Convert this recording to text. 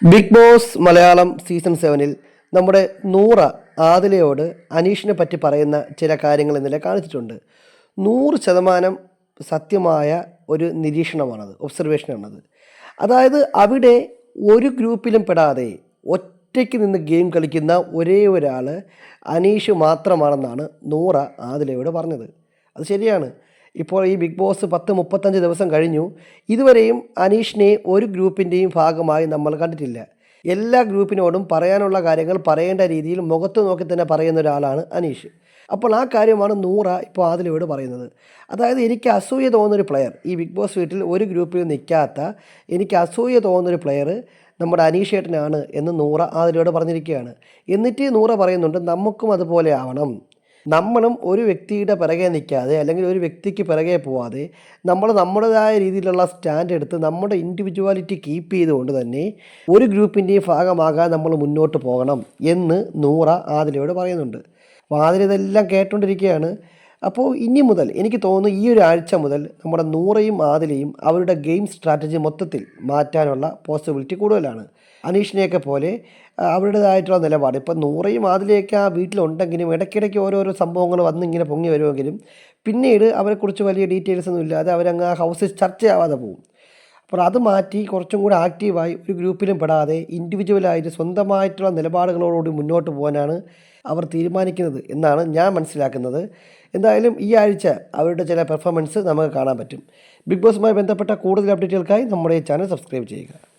Big boss Malayalam season സെവനിൽ നമ്മുടെ നൂറ ആദിലയോട് അനീഷിനെ പറ്റി പറയുന്ന ചില കാര്യങ്ങൾ ഇന്നലെ കാണിച്ചിട്ടുണ്ട്. നൂറ് ശതമാനം സത്യമായ ഒരു നിരീക്ഷണമാണത് ഒബ്സർവേഷനാണത് അതായത് അവിടെ ഒരു ഗ്രൂപ്പിലും പെടാതെ ഒറ്റയ്ക്ക് നിന്ന് ഗെയിം കളിക്കുന്ന ഒരേ ഒരാൾ അനീഷ് മാത്രമാണെന്നാണ് നൂറ ആദിലയോട് പറഞ്ഞത്. അത് ശരിയാണ്. ഇപ്പോൾ ഈ ബിഗ് ബോസ് പത്ത് മുപ്പത്തഞ്ച് ദിവസം കഴിഞ്ഞു. ഇതുവരെയും അനീഷിനെ ഒരു ഗ്രൂപ്പിന്റെയും ഭാഗമായി നമ്മൾ കണ്ടിട്ടില്ല. എല്ലാ ഗ്രൂപ്പിനോടും പറയാനുള്ള കാര്യങ്ങൾ പറയേണ്ട രീതിയിൽ മുഖത്ത് നോക്കി തന്നെ പറയുന്ന ഒരാളാണ് അനീഷ്. അപ്പോൾ ആ കാര്യമാണ് നൂറ ഇപ്പോൾ ആദിലയോട് പറയുന്നത്. അതായത് എനിക്ക് അസൂയ തോന്നുന്നൊരു പ്ലെയർ ഈ ബിഗ് ബോസ് വീട്ടിൽ ഒരു ഗ്രൂപ്പിൽ നിൽക്കാത്ത എനിക്ക് അസൂയ തോന്നുന്നൊരു പ്ലെയർ നമ്മുടെ അനീഷേട്ടനാണ് എന്ന് നൂറ ആദിലയോട് പറഞ്ഞിരിക്കുകയാണ്. എന്നിട്ട് നൂറ പറയുന്നുണ്ട് നമുക്കും അതുപോലെ ആവണം. നമ്മളും ഒരു വ്യക്തിയുടെ പിറകെ നിൽക്കാതെ അല്ലെങ്കിൽ ഒരു വ്യക്തിക്ക് പിറകെ പോവാതെ നമ്മൾ നമ്മുടേതായ രീതിയിലുള്ള സ്റ്റാൻഡ് എടുത്ത് നമ്മുടെ ഇൻഡിവിജ്വാലിറ്റി കീപ്പ് ചെയ്തുകൊണ്ട് തന്നെ ഒരു ഗ്രൂപ്പിന്റെയും ഭാഗമാകാൻ നമ്മൾ മുന്നോട്ട് പോകണം എന്ന് നൂറ ആദിലയോട് പറയുന്നുണ്ട്. അപ്പോൾ ആദില ഇതെല്ലാം കേട്ടുകൊണ്ടിരിക്കുകയാണ് അപ്പോൾ ഇനി മുതൽ എനിക്ക് തോന്നുന്നു ഈ ഒരു ആഴ്ച മുതൽ നമ്മുടെ നൂറയും ആദിലയും അവരുടെ ഗെയിം സ്ട്രാറ്റജി മൊത്തത്തിൽ മാറ്റാനുള്ള പോസിബിലിറ്റി കൂടുതലാണ്. അനീഷിനെയൊക്കെ പോലെ അവരുടേതായിട്ടുള്ള നിലപാട്. ഇപ്പം നൂറയും ആദിലയൊക്കെ ആ വീട്ടിലുണ്ടെങ്കിലും ഇടയ്ക്കിടയ്ക്ക് ഓരോരോ സംഭവങ്ങൾ വന്ന് ഇങ്ങനെ പൊങ്ങി വരുമെങ്കിലും പിന്നീട് അവരെക്കുറിച്ച് വലിയ ഡീറ്റെയിൽസ് ഒന്നും ഇല്ലാതെ അവരങ്ങ് ആ ഹൗസിൽ ചർച്ചയാവാതെ പോകും. അപ്പോൾ അത് മാറ്റി കുറച്ചും കൂടി ആക്റ്റീവായി ഒരു ഗ്രൂപ്പിലും പെടാതെ ഇൻഡിവിജ്വലായിട്ട് സ്വന്തമായിട്ടുള്ള നിലപാടുകളോടുകൂടി മുന്നോട്ട് പോകാനാണ് അവർ തീരുമാനിക്കുന്നത് എന്നാണ് ഞാൻ മനസ്സിലാക്കുന്നത്. എന്തായാലും ഈ ആഴ്ച അവരുടെ ചില പെർഫോമൻസ് നമുക്ക് കാണാൻ പറ്റും. ബിഗ് ബോസുമായി ബന്ധപ്പെട്ട കൂടുതൽ അപ്ഡേറ്റുകൾക്കായി നമ്മുടെ ചാനൽ സബ്സ്ക്രൈബ് ചെയ്യുക.